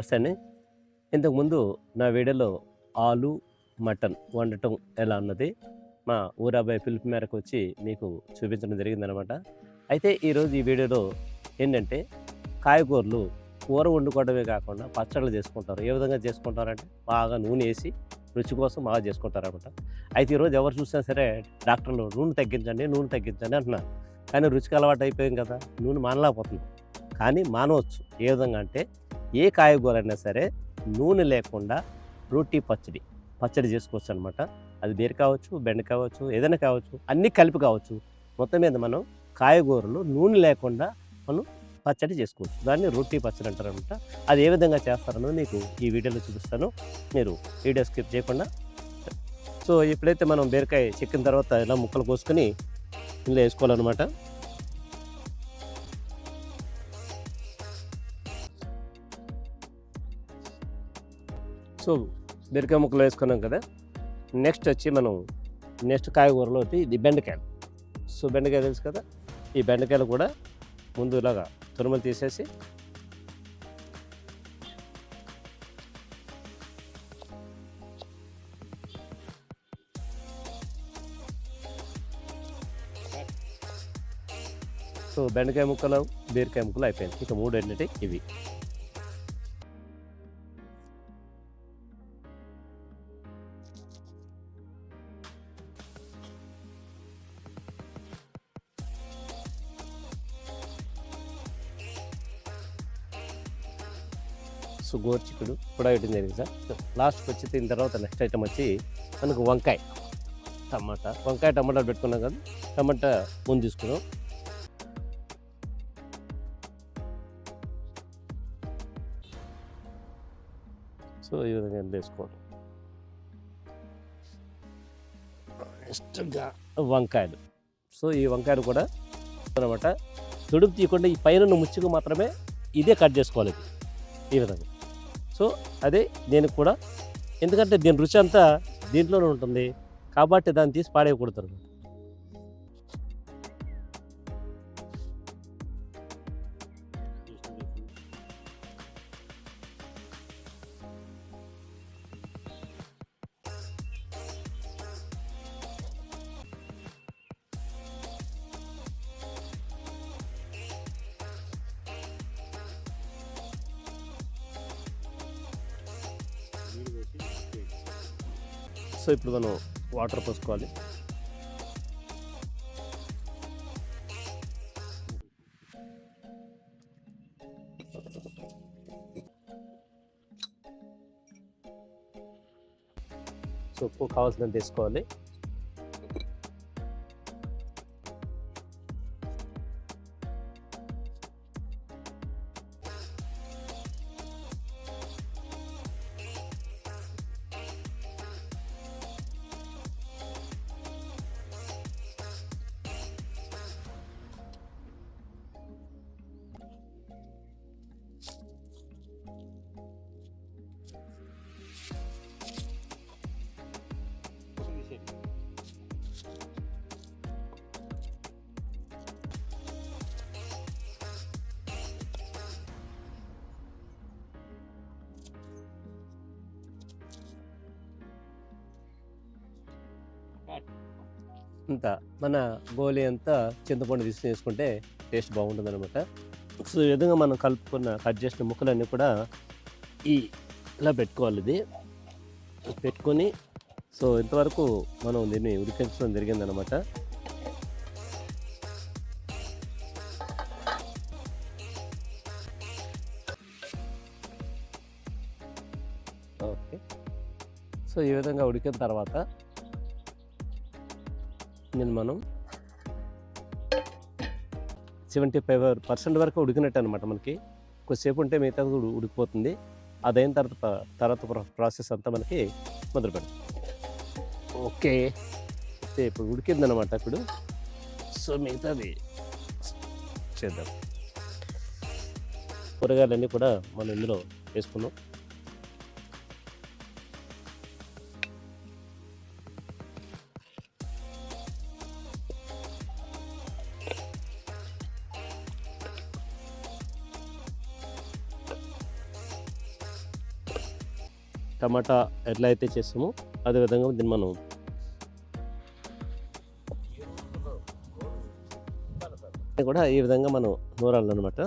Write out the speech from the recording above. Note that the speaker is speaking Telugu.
నమస్తే అండి. ఇంతకుముందు నా వీడియోలో ఆలు మటన్ వండటం ఎలా అన్నది మా ఊరాబాయ్ పిలుపు మేరకు వచ్చి మీకు చూపించడం జరిగిందనమాట అయితే ఈరోజు ఈ వీడియోలో ఏంటంటే కాయగూరలు కూర వండుకోవడమే కాకుండా పచ్చళ్ళు చేసుకుంటారు. ఏ విధంగా చేసుకుంటారంటే బాగా నూనె వేసి రుచి కోసం బాగా చేసుకుంటారనమాట అయితే ఈరోజు ఎవరు చూసినా సరే డాక్టర్లు నూనె తగ్గించండి నూనె తగ్గించండి అంటున్నారు. కానీ రుచికి అలవాటు అయిపోయింది కదా నూనె మానలేకపోతుంది కానీ మానవచ్చు. ఏ విధంగా అంటే ఏ కాయగూర అయినా సరే నూనె లేకుండా రోటీ పచ్చడి పచ్చడి చేసుకోవచ్చు అనమాట అది బీర కావచ్చు బెండ కావచ్చు ఏదైనా కావచ్చు అన్నీ కలిపి కావచ్చు. మొత్తం మీద మనం కాయగూరలు నూనె లేకుండా మనం పచ్చడి చేసుకోవచ్చు. దాన్ని రొట్టి పచ్చడి అంటారనమాట. అది ఏ విధంగా చేస్తారనో మీకు ఈ వీడియోలో చూపిస్తాను. మీరు వీడియో స్కిప్ చేయకుండా సో ఎప్పుడైతే మనం బీరకాయ చెక్కిన తర్వాత ఇలా ముక్కలు కోసుకొని ఇందులో వేసుకోవాలన్నమాట. సో బీరకాయ ముక్కలు వేసుకున్నాం కదా. నెక్స్ట్ వచ్చి మనం నెక్స్ట్ కాయగూరలో వచ్చి ఇది బెండకాయలు. సో బెండకాయ తెలుసు కదా? ఈ బెండకాయలు కూడా ముందు ఇలాగా తురుమలు తీసేసి సో బెండకాయ ముక్కలు బీరకాయ ముక్కలు అయిపోయింది ఇక మూడు ఏంటంటే ఇవి. సో గోర్చికుడు కూడా వేయడం జరిగింది సార్. లాస్ట్కి వచ్చి తిన్న తర్వాత నెక్స్ట్ ఐటమ్ వచ్చి మనకు వంకాయ టమాటా. వంకాయ టమాటా పెట్టుకున్నాం కదా టమాటా ముందు తీసుకున్నాం. సో ఈ విధంగా వేసుకోవాలి. నెక్స్ట్గా వంకాయలు. సో ఈ వంకాయలు కూడా అనమాట తుడుపు తీయకుండా ఈ పైన ముచ్చుకు మాత్రమే ఇదే కట్ చేసుకోవాలి. ఈ విధంగా. సో అదే దీనికి కూడా. ఎందుకంటే దీని రుచి అంతా దీంట్లోనే ఉంటుంది. కాబట్టి దాన్ని తీసి పాడేయకూడదు సో ఇప్పుడు మనం వాటర్ పోసుకోవాలి. సో ఉప్పు కావాల్సినంత తీసుకోవాలి ఇంత మన గోలి అంతా చింతపండు తీసుకుని వేసుకుంటే టేస్ట్ బాగుంటుంది అనమాట సో ఈ విధంగా మనం కలుపుకున్న కట్ చేసిన ముక్కలన్నీ కూడా ఈ ఇలా పెట్టుకోవాలి ఇది. పెట్టుకొని సో ఇంతవరకు మనం దీన్ని ఉడికించడం జరిగిందనమాట ఓకే. సో ఈ విధంగా ఉడికిన తర్వాత నేను మనం. సెవెంటీ ఫైవ్ పర్సెంట్ వరకు ఉడికినట్టు అనమాట మనకి. కొద్దిసేపు ఉంటే మిగతా ఉడికిపోతుంది. అదైన తర్వాత తర్వాత ప్ర- ప్రాసెస్ అంతా మనకి మొదలు పెడతాం. ఓకే. అయితే ఇప్పుడు ఉడికిందనమాట ఇప్పుడు. సో మిగతాది చేద్దాం. కూరగాయలన్నీ కూడా మనం ఇందులో వేసుకున్నాం టమాటా ఎట్లా అయితే చేస్తామో అదేవిధంగా దీన్ని మనం కూడా ఈ విధంగా మనం నూరాలన్నమాట.